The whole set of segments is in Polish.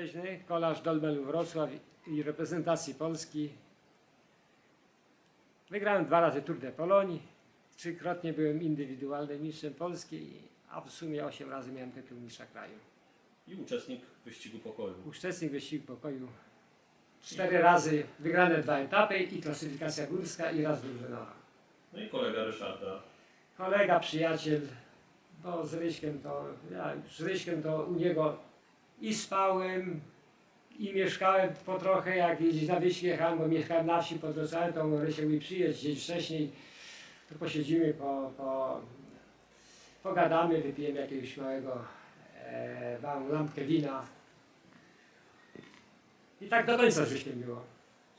Szczeźny, kolarz Dolmelu Wrocław i reprezentacji Polski. Wygrałem dwa razy Tour de Pologne, trzykrotnie byłem indywidualnym mistrzem Polski, a w sumie osiem razy miałem tytuł mistrza kraju. I uczestnik wyścigu pokoju. Uczestnik wyścigu pokoju. Cztery razy wygrane dwa etapy i klasyfikacja górska i raz drużynowa. No i kolega Ryszarda. Kolega, przyjaciel, bo z Ryśkiem to, ja z Ryśkiem to u niego i spałem, i mieszkałem po trochę, jak gdzieś na wieś jechałem, bo mieszkałem na wsi pod Wrocławiem, to Rysiek mi przyjeźdź dzień wcześniej, to posiedzimy, po, po, pogadamy, wypijemy jakiegoś małego e, małą lampkę wina. I tak do końca Ryśkiem było.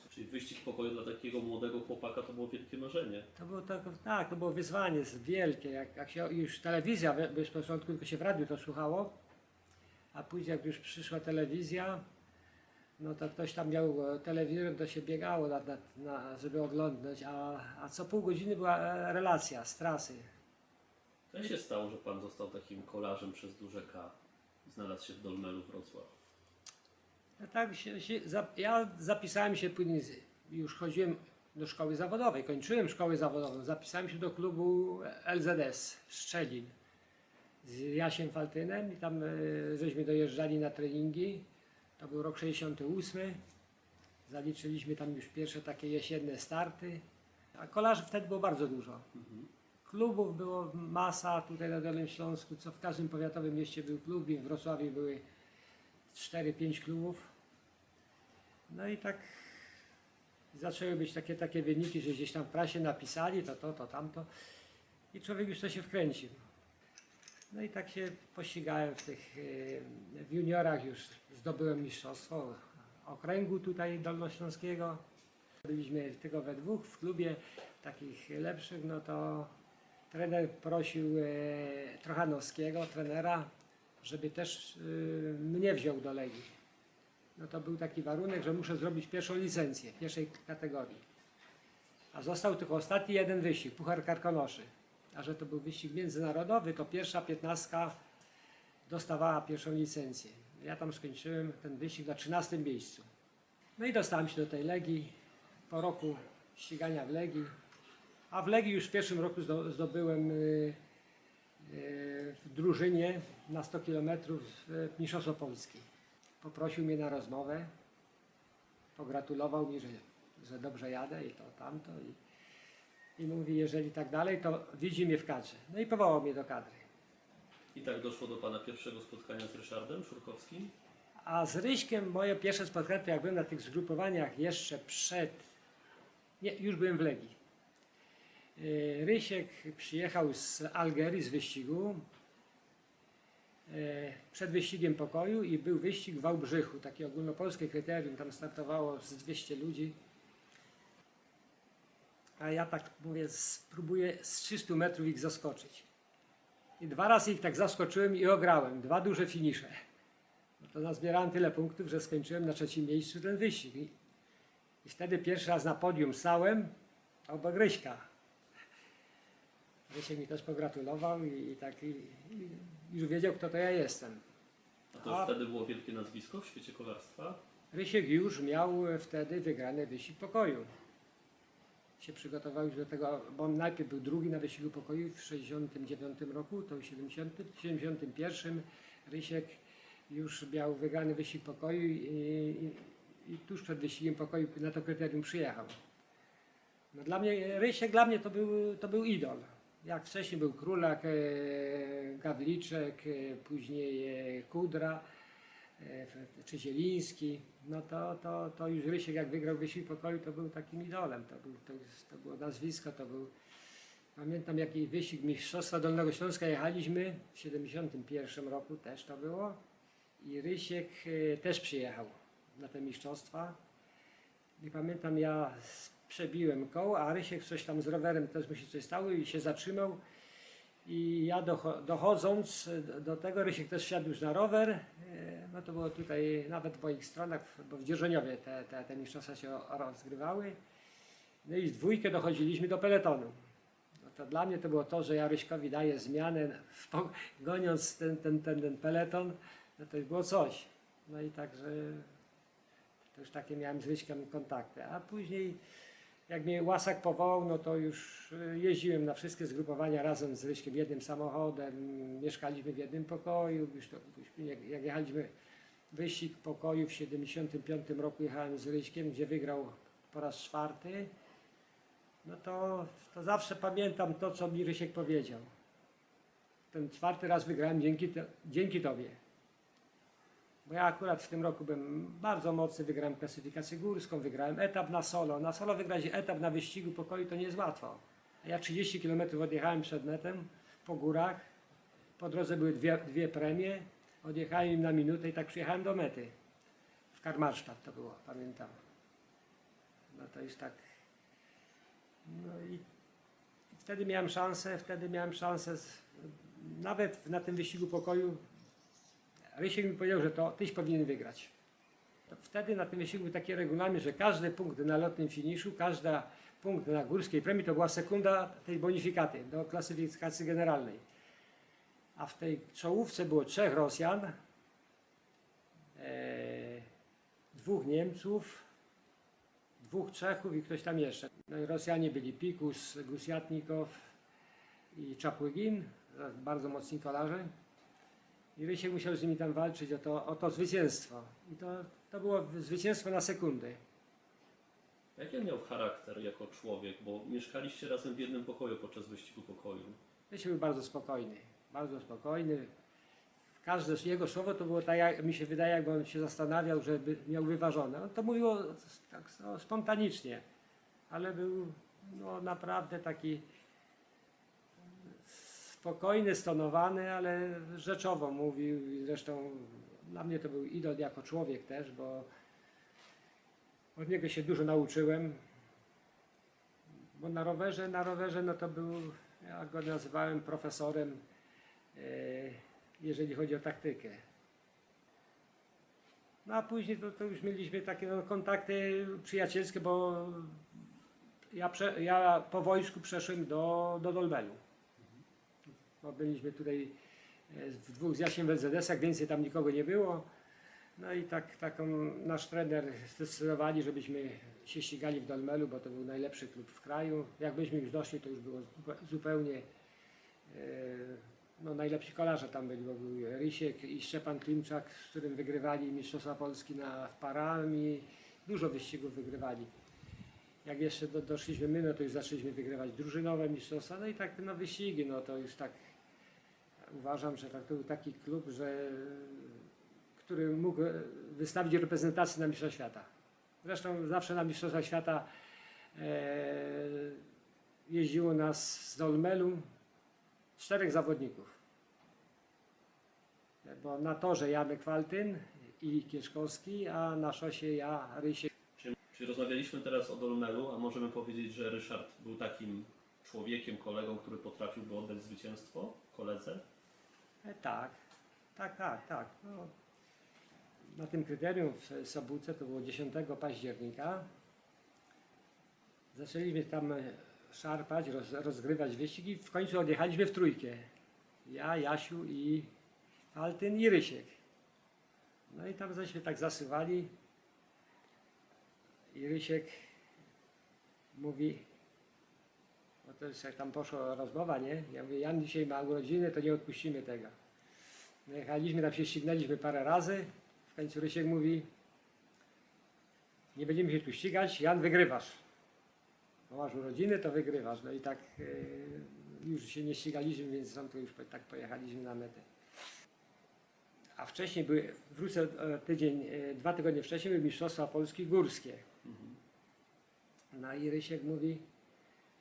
Czyli wyścig pokoju dla takiego młodego chłopaka to było wielkie marzenie. To było tak, tak, to było wyzwanie wielkie. Jak, jak się już telewizja, bo z początku tylko się w radiu to słuchało, a później jak już przyszła telewizja, no to ktoś tam miał e, telewizor, to się biegało, na, na, na, żeby oglądać, a, a co pół godziny była e, relacja z trasy. Co się stało, że pan został takim kolarzem przez duże K i znalazł się w Dolmelu Wrocław? Ja, tak się, się, za, ja zapisałem się później, już chodziłem do szkoły zawodowej, kończyłem szkołę zawodową, zapisałem się do klubu LZS Szczelin z Jasiem Faltynem i tam e, żeśmy dojeżdżali na treningi. To był rok 68. Zaliczyliśmy tam już pierwsze takie jesienne starty. A kolarzy wtedy było bardzo dużo. Klubów było masa tutaj na Dolnym Śląsku, co w każdym powiatowym mieście był klub i w Wrocławiu były 4-5 klubów. No i tak zaczęły być takie, takie wyniki, że gdzieś tam w prasie napisali to, to, to, tamto i człowiek już to się wkręcił. No i tak się pościgałem w tych, e, w juniorach już zdobyłem mistrzostwo okręgu tutaj dolnośląskiego. Byliśmy tylko we dwóch w klubie takich lepszych, no to trener prosił e, Trochanowskiego, trenera, żeby też e, mnie wziął do Legii. No to był taki warunek, że muszę zrobić pierwszą licencję pierwszej kategorii. A został tylko ostatni jeden wyścig, Puchar Karkonoszy. A że to był wyścig międzynarodowy, to pierwsza piętnastka dostawała pierwszą licencję. Ja tam skończyłem ten wyścig na 13 miejscu. No i dostałem się do tej Legii po roku ścigania w Legii. A w Legii już w pierwszym roku zdo- zdobyłem y, y, w drużynie na 100 km Mistrzostwo Polski. Poprosił mnie na rozmowę, pogratulował mi, że, że dobrze jadę i to tamto. I, I mówi, jeżeli tak dalej, to widzi mnie w kadrze. No i powołał mnie do kadry. I tak doszło do pana pierwszego spotkania z Ryszardem Szurkowskim. A z Ryśkiem moje pierwsze spotkanie, to jak byłem na tych zgrupowaniach jeszcze przed, nie, już byłem w Legii. Yy, Rysiek przyjechał z Algerii, z wyścigu, yy, przed wyścigiem pokoju i był wyścig w Wałbrzychu, takie ogólnopolskie kryterium, tam startowało z 200 ludzi. A ja tak mówię, spróbuję z 300 metrów ich zaskoczyć. I dwa razy ich tak zaskoczyłem i ograłem, dwa duże finisze. No to nazbierałem tyle punktów, że skończyłem na trzecim miejscu ten wyścig. I, i wtedy pierwszy raz na podium stałem obok Ryśka. Rysiek mi też pogratulował i, i tak i, i już wiedział, kto to ja jestem. A to A- wtedy było wielkie nazwisko w świecie kolarstwa. Rysiek już miał wtedy wygrany wyścig pokoju. Się przygotował do tego, bo on najpierw był drugi na wyścigu pokoju w 69 roku, to w 70, 71 Rysiek już miał wygrany wyścig pokoju i, i, i tuż przed wyścigiem pokoju na to kryterium przyjechał. No dla mnie, Rysiek dla mnie to był, to był idol. Jak wcześniej był Królak, e, Gawliczek, e, później e, Kudra, e, czy Zieliński, no to, to, to już Rysiek jak wygrał wyścig pokoju, to był takim idolem. To, był, to, to było nazwisko, to był... Pamiętam jaki wyścig Mistrzostwa Dolnego Śląska jechaliśmy w 71 roku, też to było. I Rysiek e, też przyjechał na te mistrzostwa. I pamiętam, ja przebiłem koło, a Rysiek coś tam z rowerem też mu się coś stało i się zatrzymał. I ja docho- dochodząc do- tego, Rysiek też wsiadł już na rower. e, No to było tutaj nawet w moich stronach, bo w Dzierżoniowie te, te, te mistrzostwa się rozgrywały. No i w dwójkę dochodziliśmy do peletonu. No to dla mnie to było to, że ja Ryśkowi daję zmianę, po- goniąc ten, ten, ten, ten peleton, no to już było coś. No i także to już takie miałem z Ryśkiem kontakty. A później jak mnie Łasak powołał, no to już y, jeździłem na wszystkie zgrupowania razem z Ryśkiem jednym samochodem, mieszkaliśmy w jednym pokoju, już to, jak, jak jechaliśmy wyścig pokoju w 75 roku jechałem z Ryśkiem, gdzie wygrał po raz czwarty, no to, to zawsze pamiętam to, co mi Rysiek powiedział. Ten czwarty raz wygrałem dzięki, dzięki Tobie. Bo ja akurat w tym roku byłem bardzo mocny, wygrałem klasyfikację górską, wygrałem etap na solo. Na solo wygrać etap na wyścigu pokoju to nie jest łatwo. Ja 30 km odjechałem przed metem po górach. Po drodze były dwie, dwie premie. Odjechałem im na minutę i tak przyjechałem do mety. W Karmarsztat to było, pamiętam. No to jest tak. No i wtedy miałem szansę, wtedy miałem szansę, z, nawet na tym wyścigu pokoju, Rysiek mi powiedział, że to tyś powinien wygrać. To wtedy na tym wyścigu był taki regulamin, że każdy punkt na lotnym finiszu, każda punkt na górskiej premii to była sekunda tej bonifikaty do klasyfikacji generalnej. A w tej czołówce było trzech Rosjan, e, dwóch Niemców, dwóch Czechów i ktoś tam jeszcze. No i Rosjanie byli Pikus, Gusiatnikow i Czapłygin, bardzo mocni kolarze. I Rysiek musiał z nimi tam walczyć o to, o to zwycięstwo. I to, to było zwycięstwo na sekundę. Jaki on miał charakter jako człowiek? Bo mieszkaliście razem w jednym pokoju podczas wyścigu pokoju. Rysiek był bardzo spokojny, bardzo spokojny. Każde jego słowo to było tak, jak mi się wydaje, jakby on się zastanawiał, żeby miał wyważone. On to mówił tak no, spontanicznie, ale był no, naprawdę taki spokojny, stonowany, ale rzeczowo mówił. Zresztą dla mnie to był idol jako człowiek też, bo od niego się dużo nauczyłem. Bo na rowerze, na rowerze no to był, ja go nazywałem profesorem, e, jeżeli chodzi o taktykę. No a później to, to już mieliśmy takie no, kontakty przyjacielskie, bo ja, prze, ja po wojsku przeszłem do, do Dolbelu. Bo byliśmy tutaj e, w dwóch z Jasiem w LZS-ach, więcej tam nikogo nie było. No i tak, taką nasz trener zdecydowali, żebyśmy się ścigali w Dolmelu, bo to był najlepszy klub w kraju. Jak byśmy już doszli, to już było zupe- zupełnie e, no, najlepsi kolarze tam byli, bo był Rysiek i Szczepan Klimczak, z którym wygrywali Mistrzostwa Polski na, w parami. Dużo wyścigów wygrywali. Jak jeszcze do, doszliśmy my, no to już zaczęliśmy wygrywać drużynowe mistrzostwa, no i tak no wyścigi, no to już tak uważam, że tak, to był taki klub, że który mógł wystawić reprezentację na Mistrzostwa Świata. Zresztą zawsze na Mistrzostwa Świata e, jeździło nas z Dolmelu czterech zawodników. Bo na torze Janek Waltyn i Kieszkowski, a na szosie ja, Rysiek. Czyli, czyli rozmawialiśmy teraz o Dolmelu, a możemy powiedzieć, że Ryszard był takim człowiekiem, kolegą, który potrafiłby oddać zwycięstwo koledze? E, tak, tak, tak, tak. No, na tym kryterium w Sobótce to było 10 października. Zaczęliśmy tam szarpać, roz, rozgrywać wyścig i w końcu odjechaliśmy w trójkę. Ja, Jasiu i Altyn i Rysiek. No i tam żeśmy tak zasyłali. I Rysiek mówi, to jest jak tam poszła rozmowa, nie? Ja mówię, Jan dzisiaj ma urodziny, to nie odpuścimy tego. No jechaliśmy, tam się ścignęliśmy parę razy. W końcu Rysiek mówi, nie będziemy się tu ścigać, Jan wygrywasz. Bo masz urodziny, to wygrywasz. No i tak e, już się nie ścigaliśmy, więc tam to już tak pojechaliśmy na metę. A wcześniej były, wrócę e, tydzień, e, dwa tygodnie wcześniej były Mistrzostwa Polski Górskie. No i Rysiek mówi,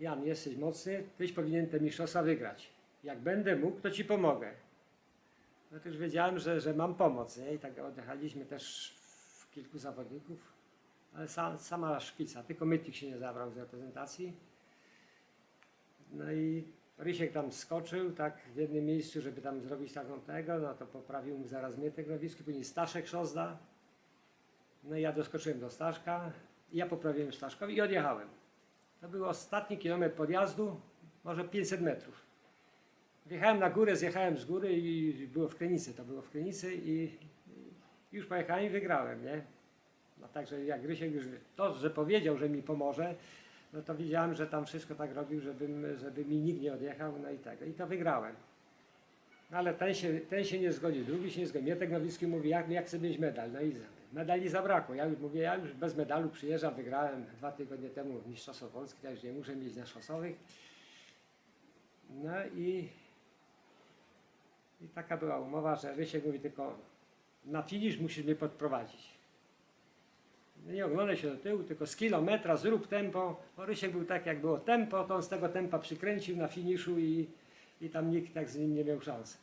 Jan, jesteś mocny, tyś powinien te mistrzostwa wygrać. Jak będę mógł, to ci pomogę. No to już wiedziałem, że, że mam pomoc, nie? I tak odjechaliśmy też w kilku zawodników, ale sa, sama szpica, tylko Mytik się nie zabrał z reprezentacji. No i Rysiek tam skoczył, tak, w jednym miejscu, żeby tam zrobić taką tego, no to poprawił mu zaraz Mietek Nowitzki, później Staszek Szozda. No i ja doskoczyłem do Staszka, ja poprawiłem Staszkowi i odjechałem. To był ostatni kilometr podjazdu, może 500 metrów. Wjechałem na górę, zjechałem z góry i było w Krynicy, to było w Krynicy i Już pojechałem i wygrałem, nie? No także jak Rysiek już to, że powiedział, że mi pomoże, no to widziałem, że tam wszystko tak robił, żebym, żeby mi nikt nie odjechał, no i tego. I to wygrałem. No ale ten się, ten się nie zgodził, drugi się nie zgodził. Mietek Nowicki mówi, jak, jak chcę mieć medal? No i medali zabrakło. Ja już mówię, ja już bez medalu przyjeżdżam, wygrałem dwa tygodnie temu Mistrzostwo Polski, tak już nie muszę mieć na szosowych. No i, i taka była umowa, że Rysiek mówi tylko na finisz musisz mnie podprowadzić. No Nie oglądaj się do tyłu, tylko z kilometra zrób tempo. Bo Rysiek był tak, jak było tempo, to on z tego tempa przykręcił na finiszu i, i tam nikt tak z nim nie miał szans.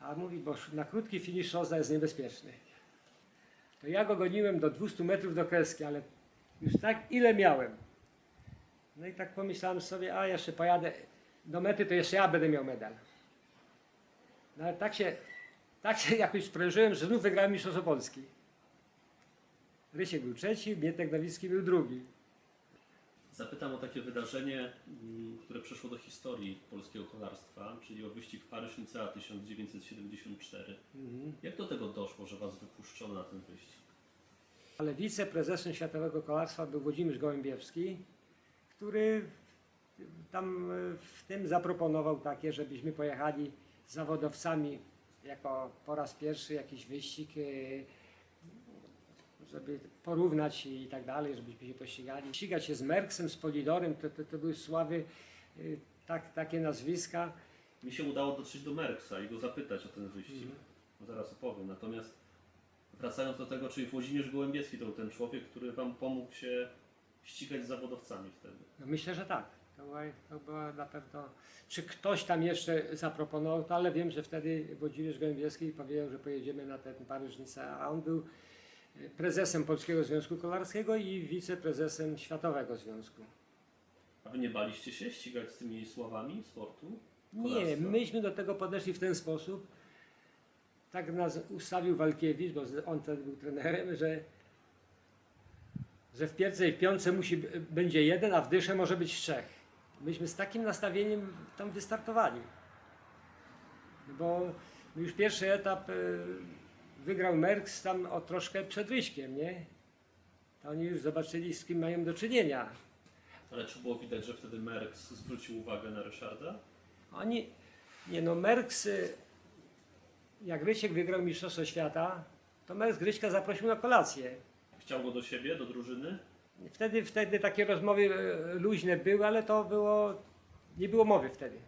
A mówi, bo na krótki finisz szosa jest niebezpieczny. To ja go goniłem do 200 metrów do kreski, ale już tak ile miałem. No i tak pomyślałem sobie, a jeszcze pojadę do mety, to jeszcze ja będę miał medal. No ale tak się, tak się jakoś sprężyłem, że znów wygrałem Mistrzostwo Polski. Rysiek był trzeci, Mietek Nowicki był drugi. Zapytam o takie wydarzenie, mm, które przeszło do historii polskiego kolarstwa, czyli o wyścig Paryż-Nicea 1974. Jak do tego doszło, że Was wypuszczono na ten wyścig? Ale wiceprezesem Światowego Kolarstwa był Włodzimierz Gołębiewski, który tam e, w tym zaproponował takie, żebyśmy pojechali z zawodowcami jako po raz pierwszy jakiś wyścig, e, żeby porównać i tak dalej, żebyśmy się pościgali. Ścigać się z Merksem, z Polidorem, to, to, to były sławy, e, tak, takie nazwiska. Mi się udało dotrzeć do Merksa i go zapytać o ten wyścig. No Zaraz opowiem. Natomiast wracając do tego, czyli Włodzimierz Gołębieski to był ten człowiek, który Wam pomógł się ścigać z zawodowcami wtedy. No myślę, że tak. To była, to była na pewno. Czy ktoś tam jeszcze zaproponował to, ale wiem, że wtedy Włodzimierz Gołębieski powiedział, że pojedziemy na ten Paryżnicę, a on był prezesem Polskiego Związku Kolarskiego i wiceprezesem Światowego Związku. A Wy nie baliście się ścigać z tymi sławami sportu? Nie, Kolarstwa? myśmy do tego podeszli w ten sposób. Tak nas ustawił Walkiewicz, bo on wtedy był trenerem, że, że w pierwszej i w piątce musi, będzie jeden, a w dysze może być trzech. Myśmy z takim nastawieniem tam wystartowali. Bo już pierwszy etap e, wygrał Merckx tam o troszkę przed Ryśkiem, nie? To oni już zobaczyli, z kim mają do czynienia. Ale czy było widać, że wtedy Merckx zwrócił uwagę na Ryszarda? Oni, nie no, Merckx, y, jak Rysiek wygrał Mistrzostwo Świata, to Merckx Gryśka zaprosił na kolację. Chciał go do siebie, do drużyny? Wtedy, wtedy takie rozmowy y, luźne były, ale to było, nie było mowy wtedy.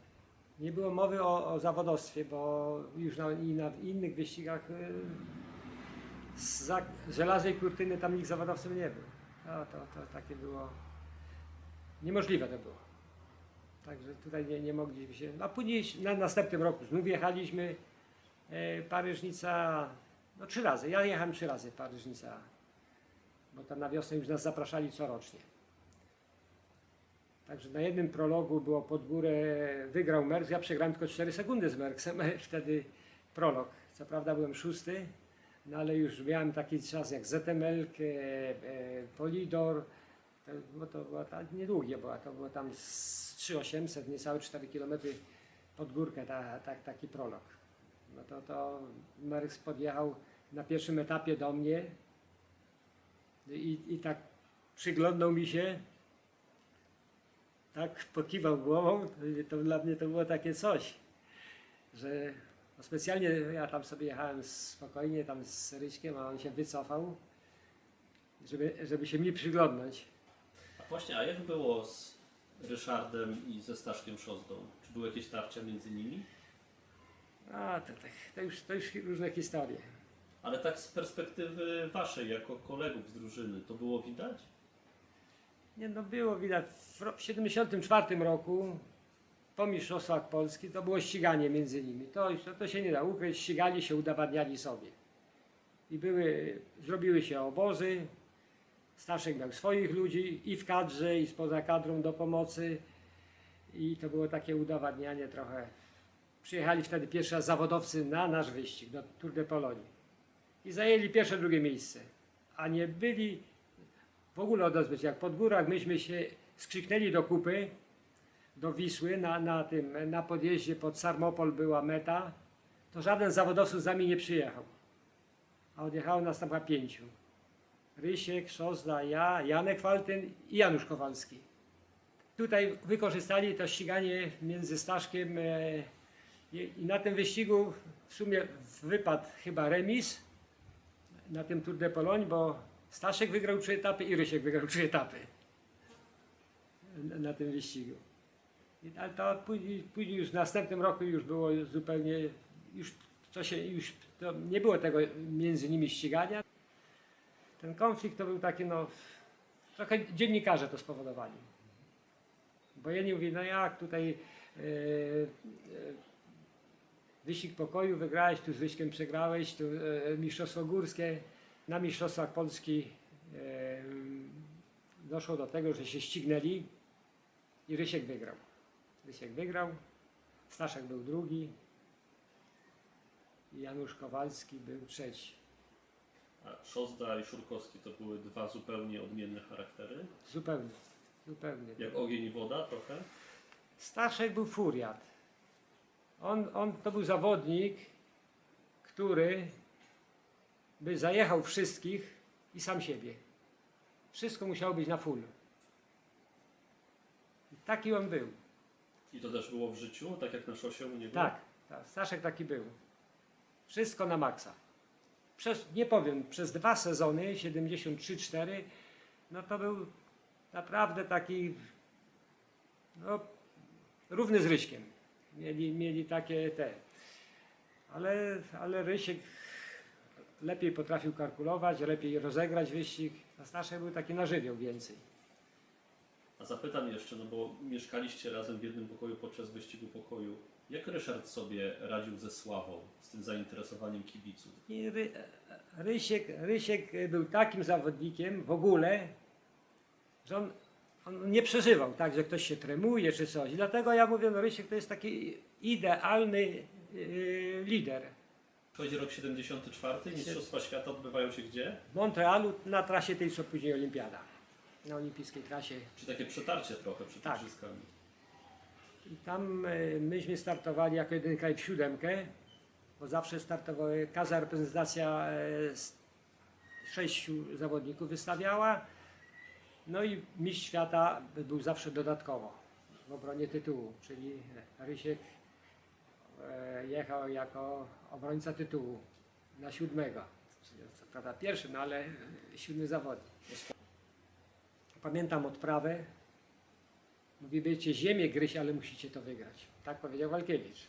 Nie było mowy o, o zawodowstwie, bo już na, i na innych wyścigach y, z za żelaznej kurtyny tam nikt zawodowcem nie był. No, to, to takie było, niemożliwe to było. Także tutaj nie, nie mogliśmy się. A później na następnym roku znów jechaliśmy e, Paryżnica, no trzy razy. Ja jechałem trzy razy Paryżnica, bo tam na wiosnę już nas zapraszali corocznie. Także na jednym prologu było pod górę, wygrał Merckx, ja przegrałem tylko 4 sekundy z Mercksem, wtedy prolog. Co prawda byłem szósty, no ale już miałem taki czas jak ZML, e, Polidor, to, bo to była ta, niedługie była, to było tam z 3800, niecałe 4 km pod górkę, ta, ta, taki prolog. No to, to Merckx podjechał na pierwszym etapie do mnie i, i tak przyglądał mi się, tak pokiwał głową, to, to dla mnie to było takie coś, że no specjalnie ja tam sobie jechałem spokojnie tam z Ryśkiem, a on się wycofał, żeby, żeby się mi przyglądnąć. A właśnie, a jak było z Ryszardem i ze Staszkiem Szozdą? Czy były jakieś tarcia między nimi? A, to, to, to, już, to już różne historie. Ale tak z perspektywy waszej, jako kolegów z drużyny, to było widać? Nie, no było widać, w 1974 roku po Mistrzostwach Polski to było ściganie między nimi. To, to, się nie da ukryć, ścigali się, udowadniali sobie. I były, zrobiły się obozy, Staszek miał swoich ludzi i w kadrze, i spoza kadrą do pomocy. I to było takie udowadnianie trochę. Przyjechali wtedy pierwszy raz zawodowcy na nasz wyścig, do Tour de Polonie. I zajęli pierwsze, drugie miejsce. A nie byli w ogóle odezwać. Jak pod górach myśmy się skrzyknęli do kupy, do Wisły, na, na tym, na podjeździe pod Sarmopol była meta, to żaden zawodowców z nami nie przyjechał. a odjechało nas tam chyba pięciu. Rysiek, Szozda, ja, Janek Waltyn i Janusz Kowalski. Tutaj wykorzystali to ściganie między Staszkiem e, i na tym wyścigu w sumie wypadł chyba remis na tym Tour de Pologne, bo Staszek wygrał trzy etapy i Rysiek wygrał trzy etapy na, na tym wyścigu. Ale to później, później już w następnym roku już było zupełnie, już to się, już to nie było tego między nimi ścigania. Ten konflikt to był taki, no, trochę dziennikarze to spowodowali. Bo jedni mówili, no jak tutaj e, e, wyścig pokoju wygrałeś, tu z Ryśkiem przegrałeś, tu e, mistrzostwo górskie. Na mistrzostwach Polski e, doszło do tego, że się ścignęli i Rysiek wygrał. Rysiek wygrał, Staszek był drugi i Janusz Kowalski był trzeci. A Szozda i Szurkowski to były dwa zupełnie odmienne charaktery. Zupełnie, zupełnie. Jak ogień i woda trochę. Staszek był furiat. On, on to był zawodnik, który by zajechał wszystkich i sam siebie. Wszystko musiało być na full. I taki on był. I to też było w życiu, tak jak na szosie u niego? Tak, tak, Staszek taki był. Wszystko na maksa. Przez, nie powiem, przez dwa sezony, 73-4, no to był naprawdę taki no, równy z Ryśkiem. Mieli, mieli takie te. Ale, ale Rysiek lepiej potrafił kalkulować, lepiej rozegrać wyścig. A Staszek był taki na żywioł więcej. A zapytam jeszcze, no bo mieszkaliście razem w jednym pokoju podczas wyścigu pokoju. Jak Ryszard sobie radził ze sławą, z tym zainteresowaniem kibiców? I Ry, Rysiek, Rysiek był takim zawodnikiem w ogóle, że on, on nie przeżywał tak, że ktoś się tremuje czy coś. Dlatego ja mówię, no Rysiek to jest taki idealny yy, lider. Przychodzi rok 74, Mistrzostwa Świata odbywają się gdzie? W Montrealu na trasie tej, co później Olimpiada. Na olimpijskiej trasie. Czy takie przetarcie trochę przed Tak. igrzyskami? I tam y, myśmy startowali jako jeden kraj w siódemkę, bo zawsze startowały, każda reprezentacja y, z sześciu zawodników wystawiała. No i mistrz świata był zawsze dodatkowo w obronie tytułu, czyli Rysiek e, jechał jako obrońca tytułu na siódmego. Co prawda pierwszy, no ale siódmy zawodnik. Pamiętam odprawę, Mówi, będziecie ziemię gryźć, ale musicie to wygrać. Tak powiedział Walkiewicz.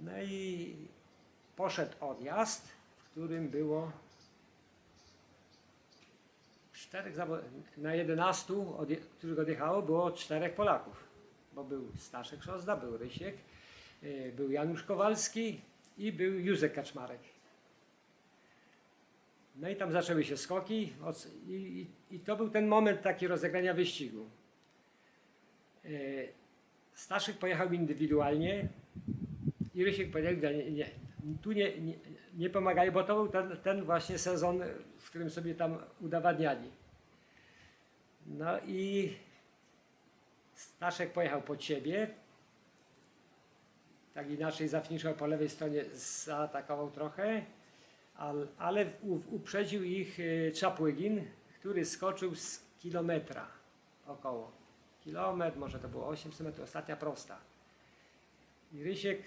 No i poszedł odjazd, w którym było czterech na 11, odje- których odjechało, było czterech Polaków. Bo był Staszek Szozda, był Rysiek, był Janusz Kowalski i był Józek Kaczmarek. No i tam zaczęły się skoki i, i, i to był ten moment taki rozegrania wyścigu. E, Staszek pojechał indywidualnie i Rysiek powiedział, nie, nie, tu nie, nie, nie pomagają, bo to był ten, ten właśnie sezon, w którym sobie tam udowadniali. No i Staszek pojechał pod siebie, tak inaczej zafiniszał po lewej stronie, zaatakował trochę, al- ale uprzedził ich e, Czapłygin, który skoczył z kilometra około kilometr, może to było 800 metrów, ostatnia prosta. I Rysiek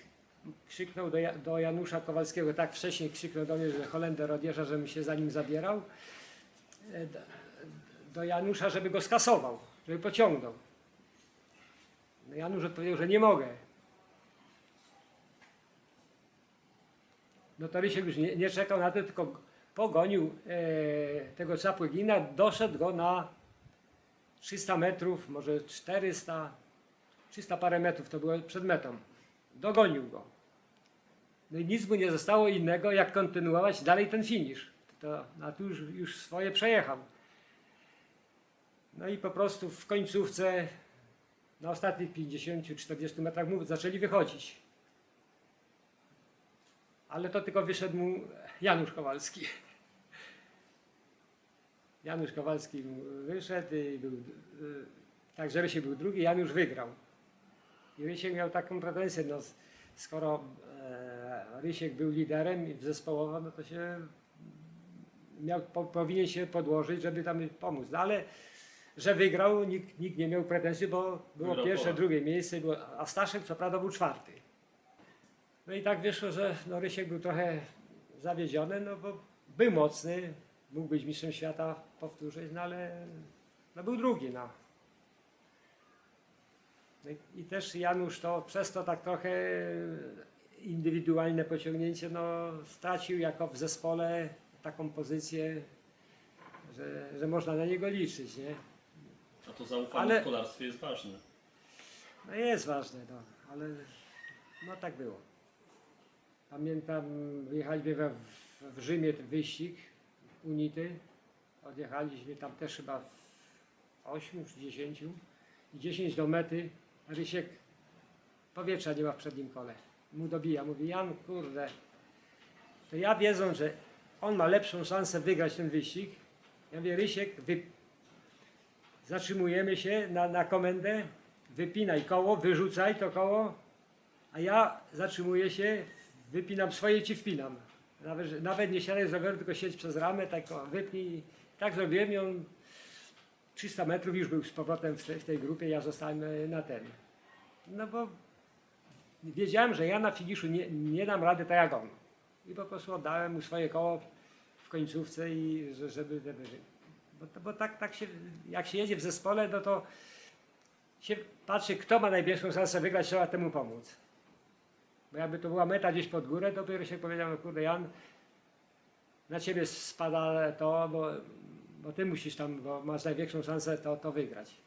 krzyknął do, do Janusza Kowalskiego, tak wcześniej krzyknął do mnie, że Holender odjeżdża, żebym się za nim zabierał, e, do, do Janusza, żeby go skasował, żeby pociągnął. No Janusz odpowiedział, że nie mogę. No już nie, nie czekał na to, tylko pogonił e, tego Czapłygina, doszedł go na 300 metrów, może 400, 300 parę metrów to było przed metą. Dogonił go. No i nic mu nie zostało innego, jak kontynuować dalej ten finisz. To, a tu już, już swoje przejechał. No i po prostu w końcówce, na ostatnich 50-40 metrach mu zaczęli wychodzić. Ale to tylko wyszedł mu Janusz Kowalski. Janusz Kowalski wyszedł i był, y, także Rysiek był drugi, Janusz wygrał. I Rysiek miał taką pretensję, no, skoro e, Rysiek był liderem w zespołowo, no to się miał, po, powinien się podłożyć, żeby tam pomóc. No ale że wygrał, nikt, nikt nie miał pretensji, bo było Wygrał pierwsze, Polak. drugie miejsce, było, a Staszek co prawda był czwarty. No i tak wyszło, że no Rysiek był trochę zawiedziony, no bo był mocny, mógł być mistrzem świata, powtórzyć, no ale no był drugi, no. No i- I też Janusz to przez to tak trochę indywidualne pociągnięcie no, stracił jako w zespole taką pozycję, że, że można na niego liczyć, nie? A to zaufanie Ale- w kolarstwie jest ważne. No jest ważne, no, ale no tak było. Pamiętam, wyjechaliśmy we, w Rzymie ten wyścig Unity. Odjechaliśmy tam też chyba w 8 czy 10 i 10 do mety. Rysiek powietrza nie ma w przednim kole. Mu dobija. Mówi, Jan, kurde, to ja wiedząc, że on ma lepszą szansę wygrać ten wyścig, ja mówię, Rysiek, wy... zatrzymujemy się na, na komendę, wypinaj koło, wyrzucaj to koło, a ja zatrzymuję się, wypinam swoje ci wpinam. Nawet, nawet nie siadaj z tylko siedź przez ramę, tak o, wypnij. Tak zrobiłem i on 300 metrów już był z powrotem w, w tej grupie, ja zostałem e, na ten. No bo wiedziałem, że ja na finiszu nie, nie dam rady tak jak on. I po prostu oddałem mu swoje koło w końcówce i że- żeby, żeby bo, bo tak, tak się, jak się jedzie w zespole, no to się patrzy, kto ma największą szansę wygrać, trzeba temu pomóc. Bo jakby to była meta gdzieś pod górę, dopiero się powiedział, no kurde Jan, na ciebie spada to, bo, bo ty musisz tam, bo masz największą szansę to, to wygrać.